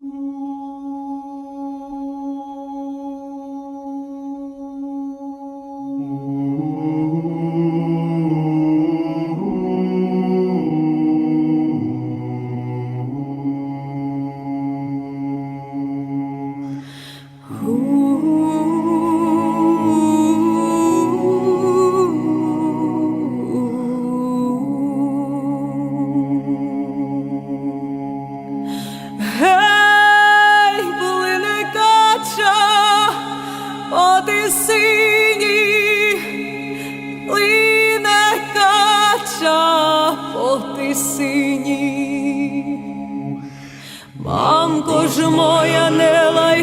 Música синій, лине кача, по і синій. Мамко ж моя, не лай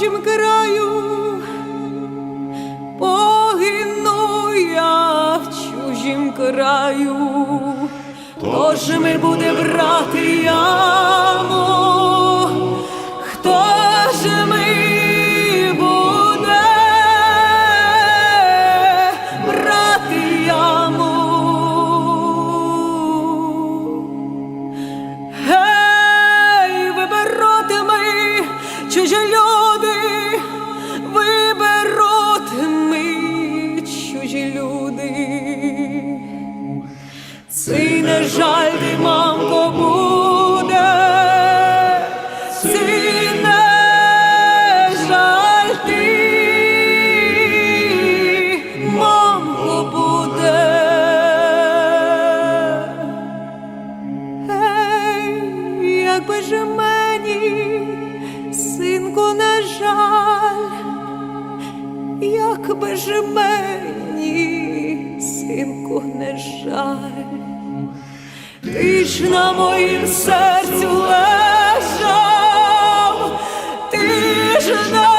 в чужім краю, погину я в чужім краю. Хто ж ми буде брати яму? Хто ж ми буде брати яму? Гей, виберуть ми чужі люди, чужі люди. Не жаль ти, мамко, буде, цей не жаль ти, мамко, буде. Ей, якби ж мені, синку, не жаль, якби ж мені, синку, не жаль, ти ж на моїм серцю лежав, ти ж на